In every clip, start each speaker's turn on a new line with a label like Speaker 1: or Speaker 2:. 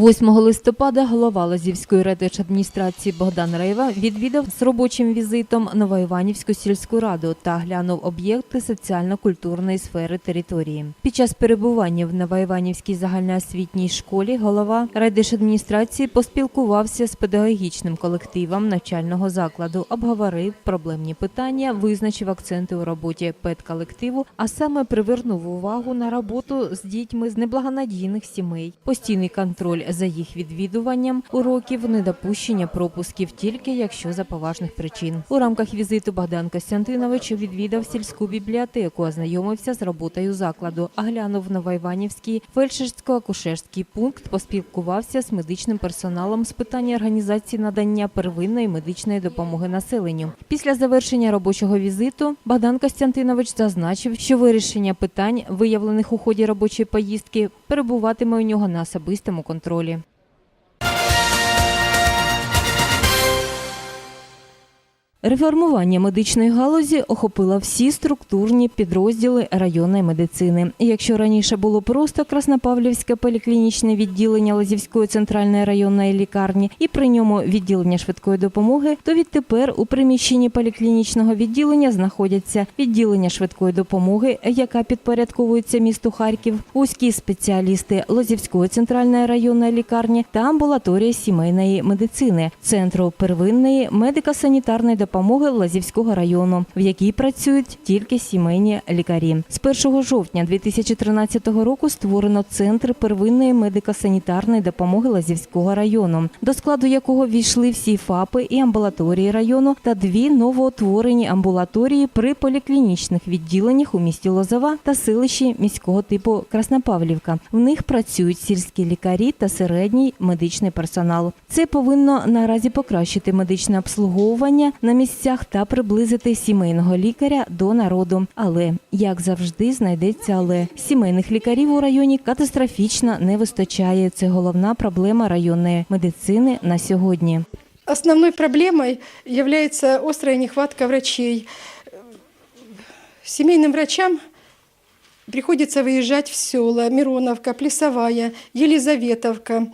Speaker 1: 8 листопада голова Лазівської райдержадміністрації Богдан Рейва відвідав з робочим візитом Новоіванівську сільську раду та глянув об'єкти соціально-культурної сфери території. Під час перебування в Новоіванівській загальноосвітній школі голова райдержадміністрації поспілкувався з педагогічним колективом навчального закладу, обговорив проблемні питання, визначив акценти у роботі педколективу, а саме привернув увагу на роботу з дітьми з неблагонадійних сімей, постійний контроль за їх відвідуванням уроків, недопущення пропусків тільки якщо за поважних причин. У рамках візиту Богдан Костянтинович відвідав сільську бібліотеку, ознайомився з роботою закладу, оглянув Новоіванівський фельдшерсько-акушерський пункт, поспілкувався з медичним персоналом з питання організації надання первинної медичної допомоги населенню. Після завершення робочого візиту Богдан Костянтинович зазначив, що вирішення питань, виявлених у ході робочої поїздки, перебуватиме у нього на особистому контролі. Реформування медичної галузі охопило всі структурні підрозділи районної медицини. Якщо раніше було просто Краснопавлівське поліклінічне відділення Лазівської центральної районної лікарні і при ньому відділення швидкої допомоги, то відтепер у приміщенні поліклінічного відділення знаходяться відділення швидкої допомоги, яка підпорядковується місту Харків, вузькі спеціалісти Лозівської центральної районної лікарні та амбулаторія сімейної медицини, центру первинної медико-санітарної допомоги Лазівського району, в якій працюють тільки сімейні лікарі. З 1 жовтня 2013 року створено центр первинної медико-санітарної допомоги Лазівського району, до складу якого війшли всі ФАПи і амбулаторії району та дві новоутворені амбулаторії при поліклінічних відділеннях у місті Лозова та селищі міського типу Краснопавлівка. В них працюють сільські лікарі та середній медичний персонал. Це повинно наразі покращити медичне обслуговування на місцях та приблизити сімейного лікаря до народу. Але як завжди знайдеться, але сімейних лікарів у районі катастрофічно не вистачає. Це головна проблема районної медицини на сьогодні.
Speaker 2: Основной проблемой является острая нехватка врачей. Семейным врачам приходится выезжать в села Мироновка, Плесовая, Елизаветовка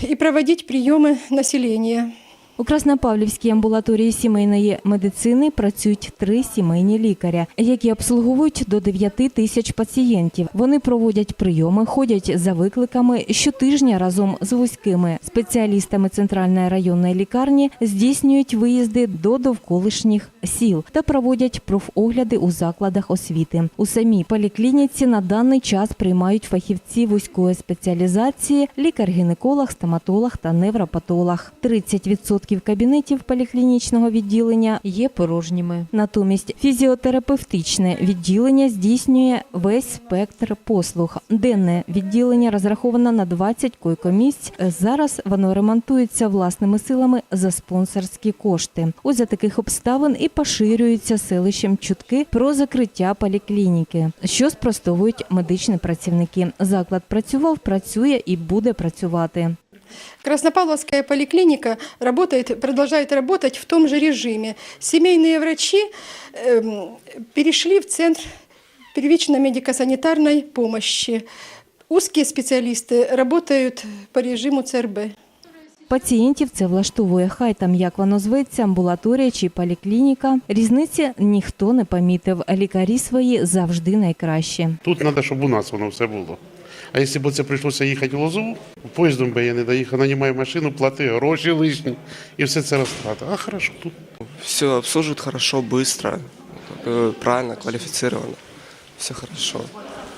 Speaker 2: и проводить приемы населения.
Speaker 1: У Краснопавлівській амбулаторії сімейної медицини працюють три сімейні лікаря, які обслуговують до 9 тисяч пацієнтів. Вони проводять прийоми, ходять за викликами щотижня разом з вузькими спеціалістами центральної районної лікарні, здійснюють виїзди до довколишніх сіл та проводять профогляди у закладах освіти. У самій поліклініці на даний час приймають фахівці вузької спеціалізації, лікар-гінеколог, стоматолог та невропатолог. 30% кабінетів поліклінічного відділення є порожніми. Натомість фізіотерапевтичне відділення здійснює весь спектр послуг. Денне відділення розраховано на 20 койкомісць. Зараз воно ремонтується власними силами за спонсорські кошти. Ось за таких обставин і поширюються селищем чутки про закриття поліклініки, що спростовують медичні працівники. Заклад працював, працює і буде працювати.
Speaker 2: Краснопавловская поликлиника работает, продолжает работать в том же режиме. Семейные врачи эм, перешли в центр первичной медико-санитарной помощи. Узкие специалисты работают по режиму ЦРБ.
Speaker 1: Пацієнтів це влаштовує. Хай там як воно зветься, амбулаторія чи поліклініка. Різниці ніхто не помітив. Лікарі свої завжди найкращі.
Speaker 3: Тут треба, щоб у нас воно все було. А якщо б це прийшлося їхати в лозу, поїздом би я не доїхав, нанімаю машину, плати гроші лишні і все це розтрата. А хорошо, тут
Speaker 4: Все обслуживают хорошо, быстро, э, правильно, квалифицированно. Все хорошо.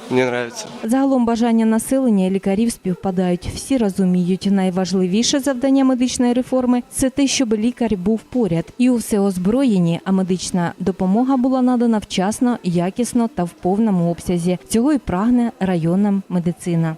Speaker 4: Мне нравится.
Speaker 1: Загалом бажання населення і лікарів співпадають. Всі розуміють, найважливіше завдання медичної реформи це те, щоб лікар був поряд і у всеозброєнні, а медична допомога була надана вчасно, якісно та в повному обсязі. Цього і прагне районна медицина.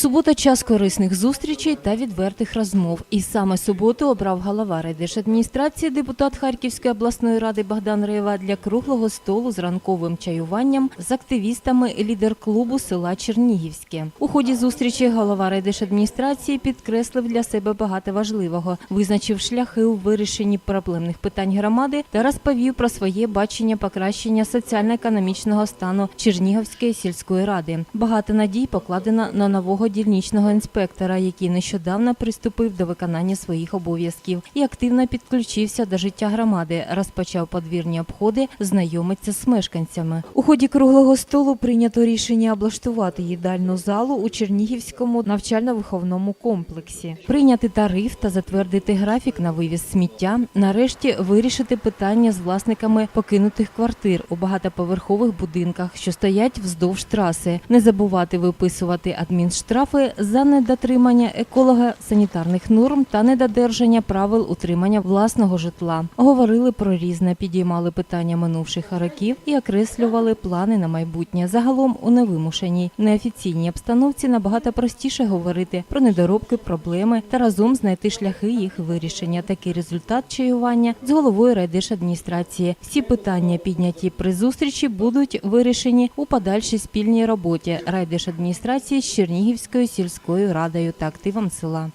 Speaker 1: Субота час корисних зустрічей та відвертих розмов. І саме суботу обрав голова райдержадміністрації, депутат Харківської обласної ради Богдан Рева для круглого столу з ранковим чаюванням з активістами лідер клубу села Чернігівське. У ході зустрічі голова райдержадміністрації підкреслив для себе багато важливого, визначив шляхи у вирішенні проблемних питань громади та розповів про своє бачення покращення соціально-економічного стану Чернігівської сільської ради. Багато надій покладено на нового дільничного інспектора, який нещодавно приступив до виконання своїх обов'язків і активно підключився до життя громади. Розпочав подвірні обходи, знайомиться з мешканцями. У ході круглого столу прийнято рішення облаштувати їдальну залу у Чернігівському навчально-виховному комплексі, прийняти тариф та затвердити графік на вивіз сміття. Нарешті вирішити питання з власниками покинутих квартир у багатоповерхових будинках, що стоять вздовж траси. Не забувати виписувати адмінштрафи за недотримання еколога санітарних норм та недодержання правил утримання власного житла. Говорили про різне, підіймали питання минувших років і окреслювали плани на майбутнє. Загалом у невимушеній неофіційній обстановці набагато простіше говорити про недоробки, проблеми та разом знайти шляхи їх вирішення. Такий результат чаювання з головою райдержадміністрації. Всі питання, підняті при зустрічі, будуть вирішені у подальшій спільній роботі райдержадміністрації з Чернігівською сільською радою та активом села.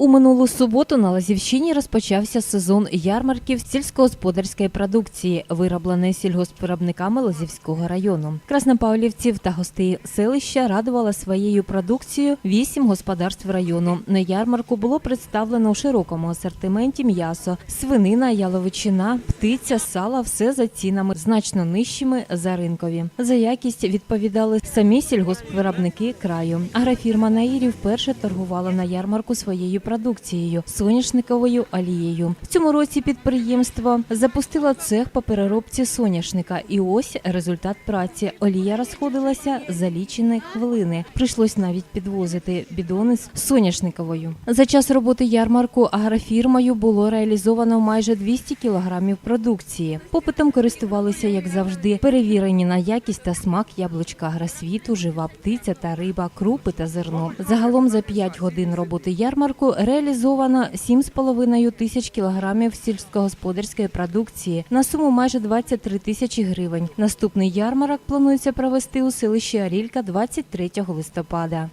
Speaker 1: У минулу суботу на Лазівщині розпочався сезон ярмарків сільськогосподарської продукції, виробленої сільгоспвиробниками Лазівського району. Краснопавлівців та гостей селища радувала своєю продукцією вісім господарств району. На ярмарку було представлено у широкому асортименті м'ясо, свинина, яловичина, птиця, сала, все за цінами значно нижчими за ринкові. За якість відповідали самі сільгоспвиробники краю. Агрофірма Наїрі вперше торгувала на ярмарку своєю продукцією соняшниковою олією. В цьому році підприємство запустило цех по переробці соняшника. І ось результат праці. Олія розходилася за лічені хвилини. Прийшлось навіть підвозити бідони з соняшниковою. За час роботи ярмарку агрофірмою було реалізовано майже 200 кілограмів продукції. Попитом користувалися, як завжди, перевірені на якість та смак яблучка агросвіту, жива птиця та риба, крупи та зерно. Загалом за 5 годин роботи ярмарку реалізовано 7,5 тисяч кілограмів сільськогосподарської продукції на суму майже 23 тисячі гривень. Наступний ярмарок планується провести у селищі Арілька 23 листопада.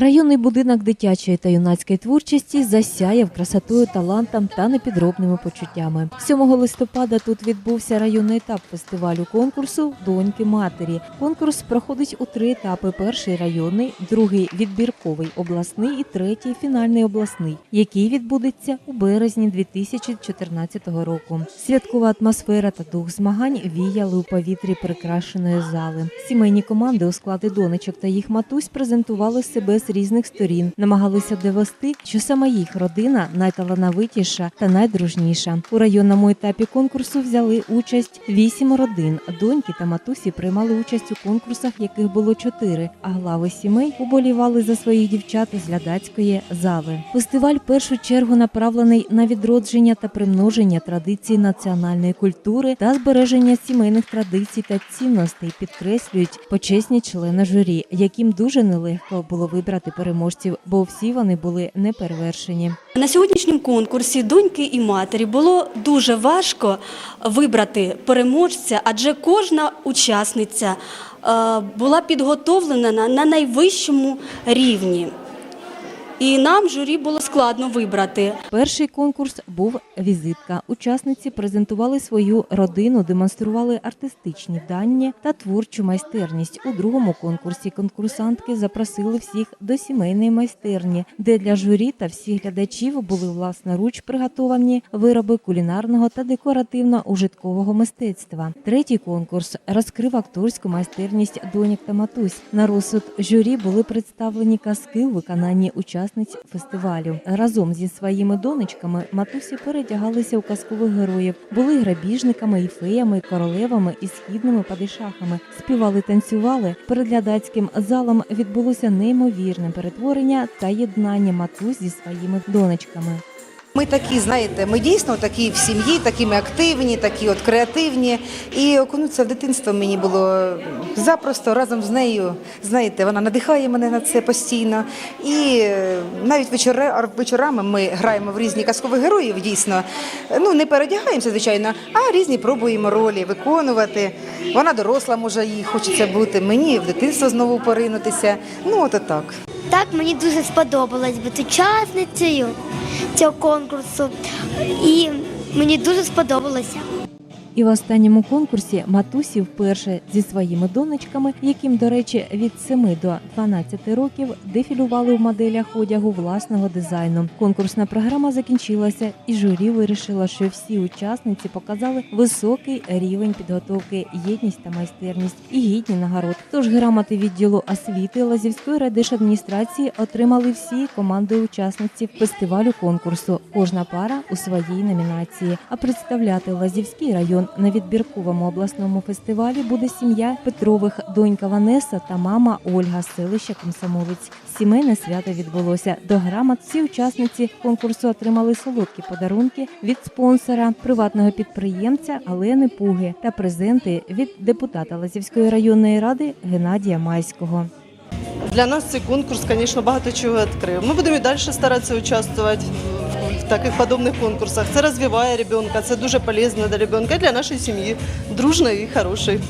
Speaker 1: Районний будинок дитячої та юнацької творчості засяяв красотою, талантом та непідробними почуттями. 7 листопада тут відбувся районний етап фестивалю конкурсу Доньки матері. Конкурс проходить у три етапи: перший районний, другий відбірковий обласний і третій фінальний обласний, який відбудеться у березні 2014 року. Святкова атмосфера та дух змагань віяли у повітрі прикрашеної зали. Сімейні команди у складі донечок та їх матусь презентували себе з різних сторін, намагалися довести, що саме їх родина найталановитіша та найдружніша. У районному етапі конкурсу взяли участь вісім родин. Доньки та матусі приймали участь у конкурсах, яких було чотири. А глави сімей уболівали за своїх дівчат із глядацької зали. Фестиваль в першу чергу направлений на відродження та примноження традицій національної культури та збереження сімейних традицій та цінностей, підкреслюють почесні члени журі, яким дуже нелегко було вибрати переможців, бо всі вони були неперевершені.
Speaker 5: На сьогоднішньому конкурсі доньки і матері було дуже важко вибрати переможця, адже кожна учасниця е, була підготовлена на- на найвищому рівні. І нам журі було складно вибрати.
Speaker 1: Перший конкурс був візитка. Учасниці презентували свою родину, демонстрували артистичні дані та творчу майстерність. У другому конкурсі конкурсантки запросили всіх до сімейної майстерні, де для журі та всіх глядачів були власноруч приготовані вироби кулінарного та декоративно-ужиткового мистецтва. Третій конкурс розкрив акторську майстерність доньок та матусь. На розсуд журі були представлені казки у виконанні учасниць фестивалю. Разом зі своїми донечками матусі передягалися у казкових героїв, були грабіжниками і феями, і королевами і східними падишахами. Співали, танцювали. Перед глядацьким залом відбулося неймовірне перетворення та єднання матусь зі своїми донечками.
Speaker 6: Ми такі, знаєте, ми дійсно такі в сім'ї, такі ми активні, такі от креативні. І окунутися в дитинство мені було запросто разом з нею. Знаєте, вона надихає мене на це постійно. І е, навіть вечора, вечорами ми граємо в різні казкових героїв, дійсно. Ну, не передягаємося, звичайно, а різні пробуємо ролі виконувати. Вона доросла, може, їй хочеться бути. Мені в дитинство знову поринутися. Ну, от так.
Speaker 7: Так, мені дуже сподобалось бути учасницею цього конкурсу. І мені дуже сподобалося.
Speaker 1: І в останньому конкурсі матусі вперше зі своїми донечками, яким, до речі, від 7 до 12 років дефілювали в моделях одягу власного дизайну. Конкурсна програма закінчилася, і журі вирішило, що всі учасниці показали високий рівень підготовки, єдність та майстерність і гідні нагород. Тож грамоти відділу освіти Лазівської райдержадміністрації отримали всі команди учасниць фестивалю конкурсу. Кожна пара у своїй номінації. А представляти Лазівський район на відбірковому обласному фестивалі буде сім'я Петрових, донька Ванеса та мама Ольга селища Комсомолець. Сімейне свято відбулося. До грамот всі учасниці конкурсу отримали солодкі подарунки від спонсора приватного підприємця Алени Пуги та презенти від депутата Лазівської районної ради Геннадія Майського.
Speaker 8: Для нас цей конкурс, звісно, багато чого відкрив. Ми будемо і далі старатися участвувати таких подобних конкурсах. Це розвиває ребенка, це дуже полезно для і для нашої сім'ї, дружної і хорошої.